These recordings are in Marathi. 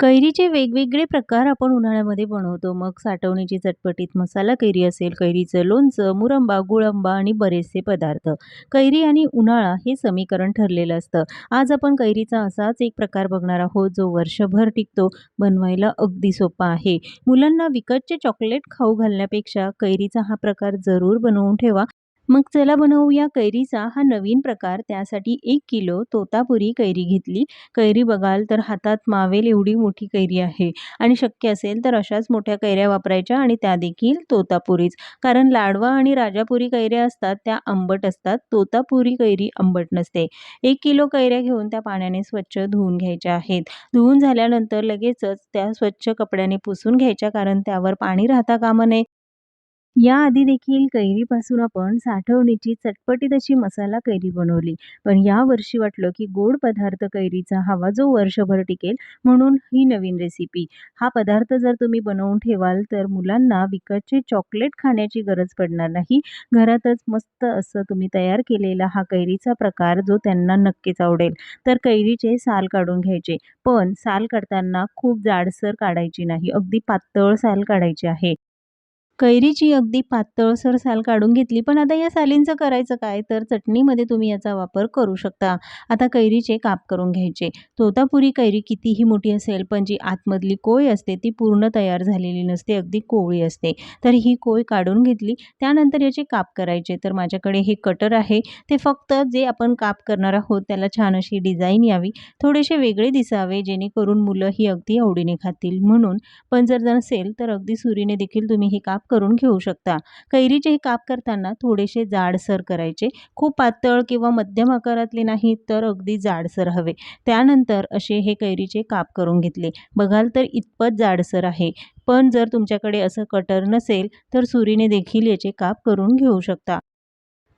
कैरीचे वेगवेगळे प्रकार आपण उन्हाळ्यामध्ये बनवतो. मग साठवणीची चटपटीत मसाला कैरी असेल, कैरीचं लोणचं, मुरंबा, गुळंबा आणि बरेचसे पदार्थ. कैरी आणि उन्हाळा हे समीकरण ठरलेलं असतं. आज आपण कैरीचा असाच एक प्रकार बघणार आहोत, जो वर्षभर टिकतो, बनवायला अगदी सोपा आहे. मुलांना विकतचे चॉकलेट खाऊ घालण्यापेक्षा कैरीचा हा प्रकार जरूर बनवून ठेवा. मग चला बनवूया कैरीचा हा नवीन प्रकार. त्यासाठी एक किलो तोतापुरी कैरी घेतली. कैरी बघाल तर हातात मावेल एवढी मोठी कैरी आहे आणि शक्य असेल तर अशाच मोठ्या कैऱ्या वापरायच्या आणि त्या देखील तोतापुरीच. कारण लाडवा आणि राजापुरी कैऱ्या असतात त्या आंबट असतात. तोतापुरी कैरी आंबट नसते. एक किलो कैऱ्या घेऊन त्या पाण्याने स्वच्छ धुवून घ्यायच्या आहेत. धुवून झाल्यानंतर लगेचच त्या स्वच्छ कपड्याने पुसून घ्यायच्या कारण त्यावर पाणी राहता कामा नये. याआधी देखील कैरीपासून आपण साठवणीची चटपटीत अशी मसाला कैरी बनवली. पण यावर्षी वाटलं की गोड पदार्थ कैरीचा हवा जो वर्षभर टिकेल म्हणून ही नवीन रेसिपी. हा पदार्थ जर तुम्ही बनवून ठेवाल तर मुलांना विकतचे चॉकलेट खाण्याची गरज पडणार नाही. घरातच मस्त असं तुम्ही तयार केलेला हा कैरीचा प्रकार जो त्यांना नक्कीच आवडेल. तर कैरीचे साल काढून घ्यायचे. पण साल काढताना खूप जाडसर काढायची नाही. अगदी पातळ साल काढायची आहे. कैरीची अगदी पातळसर साल काढून घेतली. पण आता या सालींचं करायचं काय? तर चटणीमध्ये तुम्ही याचा वापर करू शकता. आता कैरीचे काप करून घ्यायचे. तोतापुरी कैरी कितीही मोठी असेल, पण जी आतमधली कोय असते ती पूर्ण तयार झालेली नसते, अगदी कोवळी असते. तर ही कोय काढून घेतली. त्यानंतर याचे काप करायचे. तर माझ्याकडे हे कटर आहे. ते फक्त जे आपण काप करणार आहोत त्याला छान अशी डिझाईन यावी, थोडेसे वेगळे दिसावे जेणेकरून मुलं ही अगदी आवडीने खातील म्हणून. पण जर नसेल तर अगदी सुरीने देखील तुम्ही हे काप करून घेऊ शकता. कैरीचे हे काप करताना थोडेसे जाडसर करायचे. खूप पातळ किंवा मध्यम आकारातले नाही तर अगदी जाडसर हवे. त्यानंतर असे हे कैरीचे काप करून घेतले. बघाल तर इतपत जाडसर आहे. पण जर तुमच्याकडे असं कटर नसेल, तर सुरीने देखील याचे काप करून घेऊ शकता.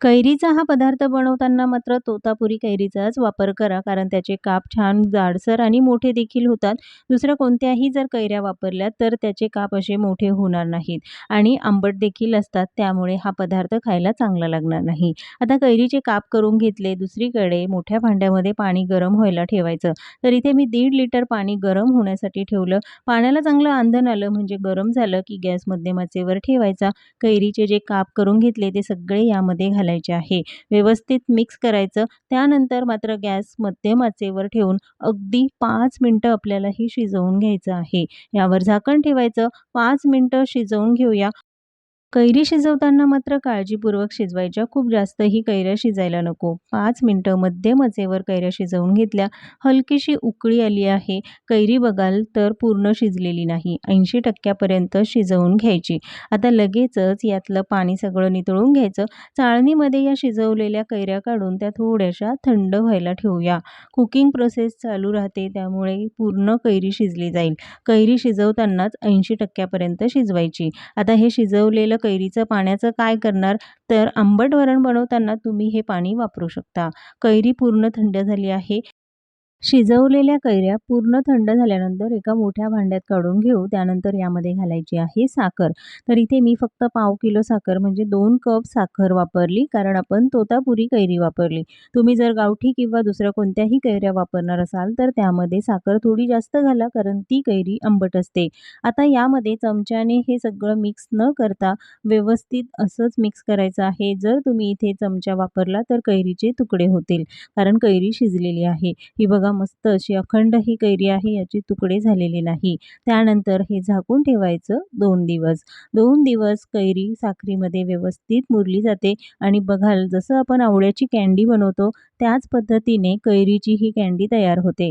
कैरीचा हा पदार्थ बनवताना मात्र तोतापुरी कैरीचाच वापर करा कारण त्याचे काप छान जाडसर आणि मोठे देखील होतात. दुसऱ्या कोणत्याही जर कैऱ्या वापरल्या तर त्याचे काप असे मोठे होणार नाहीत आणि आंबट देखील असतात. त्यामुळे हा पदार्थ खायला चांगला लागणार नाही. आता कैरीचे काप करून घेतले. दुसरीकडे मोठ्या भांड्यामध्ये पाणी गरम व्हायला ठेवायचं. तर इथे मी दीड लिटर पाणी गरम होण्यासाठी ठेवलं. पाण्याला चांगलं आंधण आलं म्हणजे गरम झालं की गॅस मध्यमाचेवर ठेवायचा. कैरीचे जे काप करून घेतले ते सगळे यामध्ये घाल घालायचे आहे. व्यवस्थित मिक्स करायचं. त्यानंतर मात्र गॅस मध्यम आचेवर ठेवून अगदी पाच मिनटं आपल्याला ही शिजवून घ्यायचं आहे. यावर झाकण ठेवायचं. पाच मिनटं शिजवून घेऊया. कैरी शिजवताना मात्र काळजीपूर्वक शिजवायच्या. खूप जास्तही कैऱ्या शिजायला नको. पाच मिनटं मध्यम आचेवर कैऱ्या शिजवून घेतल्या. हलकीशी उकळी आली आहे. कैरी बघाल तर पूर्ण शिजलेली नाही. ऐंशी टक्क्यापर्यंत शिजवून घ्यायची. आता लगेचच यातलं पाणी सगळं नितळून घ्यायचं. चाळणीमध्ये या शिजवलेल्या कैऱ्या काढून त्या थोड्याशा थंड व्हायला ठेवूया. कुकिंग प्रोसेस चालू राहते त्यामुळे पूर्ण कैरी शिजली जाईल. कैरी शिजवतानाच ऐंशी टक्क्यापर्यंत शिजवायची. आता हे शिजवलेलं कैरीचं पाण्याचं काय करणार? तर आंबट वरण बनवताना तुम्ही हे पाणी वापरू शकता. कैरी पूर्ण थंड झाली आहे. शिजवलेल्या कैऱ्या पूर्ण थंड झाल्यानंतर एका मोठ्या भांड्यात काढून घेऊ. त्यानंतर यामध्ये घालायची आहे साखर. तर इथे मी फक्त पाव किलो साखर म्हणजे दोन कप साखर वापरली कारण आपण तोतापुरी कैरी वापरली. तुम्ही जर गावठी किंवा दुसऱ्या कोणत्याही कैऱ्या वापरणार असाल तर त्यामध्ये साखर थोडी जास्त घाला कारण ती कैरी आंबट असते. आता यामध्ये चमच्याने हे सगळं मिक्स न करता व्यवस्थित असंच मिक्स करायचं आहे. जर तुम्ही इथे चमचा वापरला तर कैरीचे तुकडे होतील कारण कैरी शिजलेली आहे. ही बघा मस्त अशी अखंड ही कैरी आहे. याचे तुकडे झालेले नाही. त्यानंतर हे झाकून ठेवायचं दोन दिवस. दोन दिवस कैरी साखरीमध्ये व्यवस्थित मुरली जाते आणि बघाल जसं आपण आवळ्याची कँडी बनवतो त्याच पद्धतीने कैरीची ही कँडी तयार होते.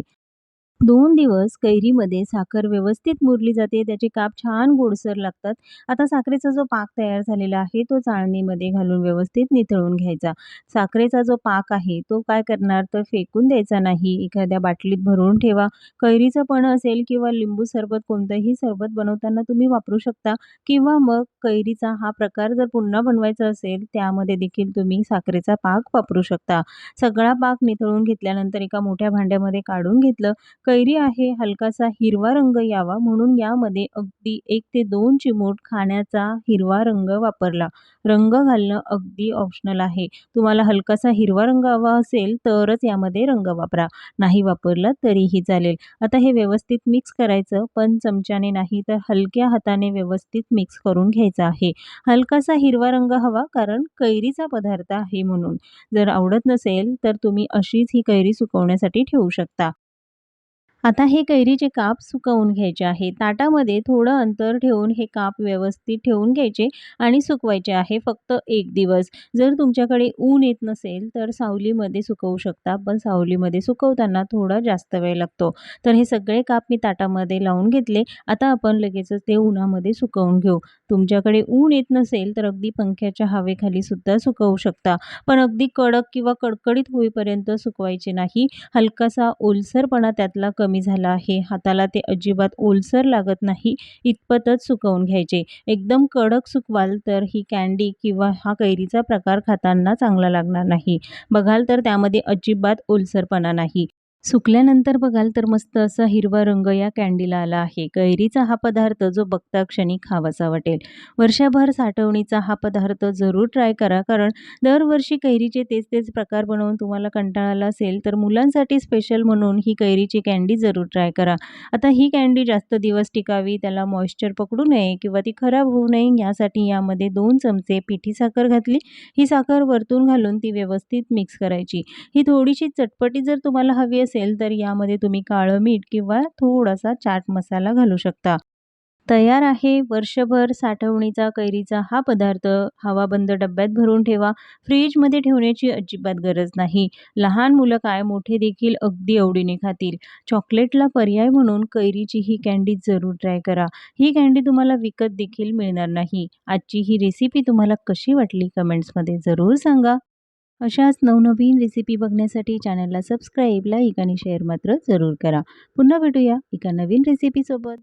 दोन दिवस कैरीमध्ये साखर व्यवस्थित मुरली जाते. त्याचे काप छान गोडसर लागतात. आता साखरेचा जो पाक तयार झालेला आहे तो चाळणीमध्ये घालून व्यवस्थित निथळून घ्यायचा. साखरेचा जो पाक आहे तो काय करणार तर फेकून द्यायचा नाही. एखाद्या बाटलीत भरून ठेवा. कैरीचं पण असेल किंवा लिंबू सरबत कोणतंही सरबत बनवताना तुम्ही वापरू शकता किंवा मग कैरीचा हा प्रकार जर पुन्हा बनवायचा असेल त्यामध्ये देखील तुम्ही साखरेचा पाक वापरू शकता. सगळा पाक निथळून घेतल्यानंतर एका मोठ्या भांड्यामध्ये काढून घेतलं. कैरी आहे हलकासा हिरवा रंग यावा म्हणून यामध्ये अगदी एक ते दोन चिमूट खाण्याचा हिरवा रंग वापरला. रंग घालणं अगदी ऑप्शनल आहे. तुम्हाला हलकासा हिरवा रंग हवा असेल तरच यामध्ये रंग वापरा. नाही वापरला तरीही चालेल. आता हे व्यवस्थित मिक्स करायचं पण चमच्याने नाही तर हलक्या हाताने व्यवस्थित मिक्स करून घ्यायचं आहे. हलकासा हिरवा रंग हवा कारण कैरीचा पदार्थ आहे म्हणून. जर आवडत नसेल तर तुम्ही अशीच ही कैरी सुकवण्यासाठी ठेवू शकता. आता हे कैरीचे काप सुकवून घ्यायचे आहे. ताटामध्ये थोडं अंतर ठेवून हे काप व्यवस्थित ठेवून घ्यायचे आणि सुकवायचे आहे फक्त एक दिवस. जर तुमच्याकडे ऊन येत नसेल तर सावलीमध्ये सुकवू शकता. पण सावलीमध्ये सुकवताना थोडा जास्त वेळ लागतो. तर हे सगळे काप मी ताटामध्ये लावून घेतले. आता आपण लगेचच ते उन्हामध्ये सुकवून घेऊ. तुमच्याकडे ऊन येत नसेल तर अगदी पंख्याच्या हवेखाली सुद्धा सुकवू शकता. पण अगदी कडक किंवा कडकडीत होईपर्यंत सुकवायचे नाही. हलकासा ओलसरपणा त्यातला कमी कमी झाला आहे. हाताला ते अजिबात ओलसर लागत नाही इतपतच सुकवून घ्यायचे. एकदम कडक सुकवाल तर ही कँडी किंवा हा कैरीचा प्रकार खाताना चांगला लागणार नाही. बघाल तर त्यामध्ये अजिबात ओलसरपणा नाही. सुकल्यानंतर बघाल तर मस्त असा हिरवा रंग या कँडीला आला आहे. कैरीचा हा पदार्थ जो बघता क्षणी खावासा वाटेल. वर्षभर साठवणीचा हा पदार्थ जरूर ट्राय करा कारण दरवर्षी कैरीचे तेच-तेच प्रकार बनवून तुम्हाला कंटाळा आला असेल तर मुलांसाठी स्पेशल म्हणून ही कैरीची कँडी जरूर ट्राय करा. आता ही कँडी जास्त दिवस टिकावी, त्याला मॉइश्चर पकडू नये किंवा ती खराब होऊ नये यासाठी यामध्ये दोन चमचे पिठी साखर घातली. ही साखर वरतून घालून ती व्यवस्थित मिक्स करायची. ही थोडीशी चटपटी जर तुम्हाला हवी असेल तर यामध्ये तुम्ही काळं मीठ किंवा थोडासा चाट मसाला घालू शकता. तयार आहे वर्षभर साठवणीचा कैरीचा हा पदार्थ. हवाबंद डब्यात भरून ठेवा. फ्रीजमध्ये ठेवण्याची अजिबात गरज नाही. लहान मुलं काय मोठे देखील अगदी आवडीने खातील. चॉकलेटला पर्याय म्हणून कैरीची ही कँडी जरूर ट्राय करा. ही कँडी तुम्हाला विकत देखील मिळणार नाही. आजची ही रेसिपी तुम्हाला कशी वाटली कमेंट्समध्ये जरूर सांगा. अशाच नवनवीन रेसिपी बघण्यासाठी चॅनलला सबस्क्राईब, लाईक आणि शेअर मात्र जरूर करा. पुन्हा भेटूया एका नवीन रेसिपीसोबत.